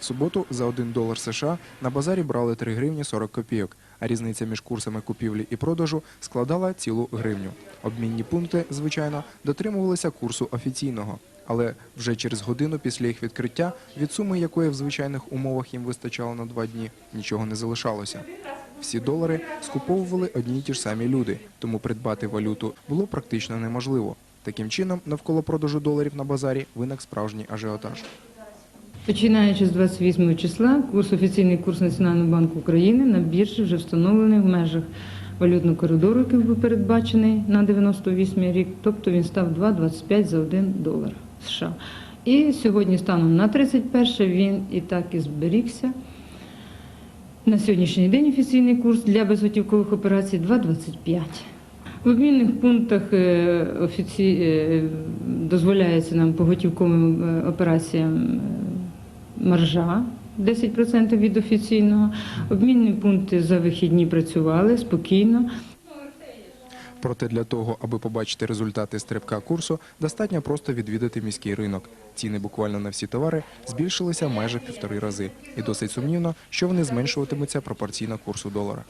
В суботу за 1 долар США на базарі брали 3 гривні 40 копійок, а різниця між курсами купівлі і продажу складала цілу гривню. Обмінні пункти, звичайно, дотримувалися курсу офіційного. Але вже через годину після їх відкриття, від суми якої в звичайних умовах їм вистачало на два дні, нічого не залишалося. Всі долари скуповували одні й ті ж самі люди, тому придбати валюту було практично неможливо. Таким чином, навколо продажу доларів на базарі виник справжній ажіотаж. Починаючи з 28 числа, курс офіційний курс Національного банку України на біржі вже встановлений в межах валютного коридору, який був передбачений на 98 рік, тобто він став 2,25 за 1 долар США. І сьогодні станом на 31 він і так і зберігся. На сьогоднішній день офіційний курс для безготівкових операцій 2,25. В обмінних пунктах е, офіці... е, дозволяється нам по готівковим е, операціям маржа 10% від офіційного. Обмінні пункти за вихідні працювали спокійно. Проте для того, аби побачити результати стрибка курсу, достатньо просто відвідати міський ринок. Ціни буквально на всі товари збільшилися майже півтори рази. І досить сумнівно, що вони зменшуватимуться пропорційно курсу долара.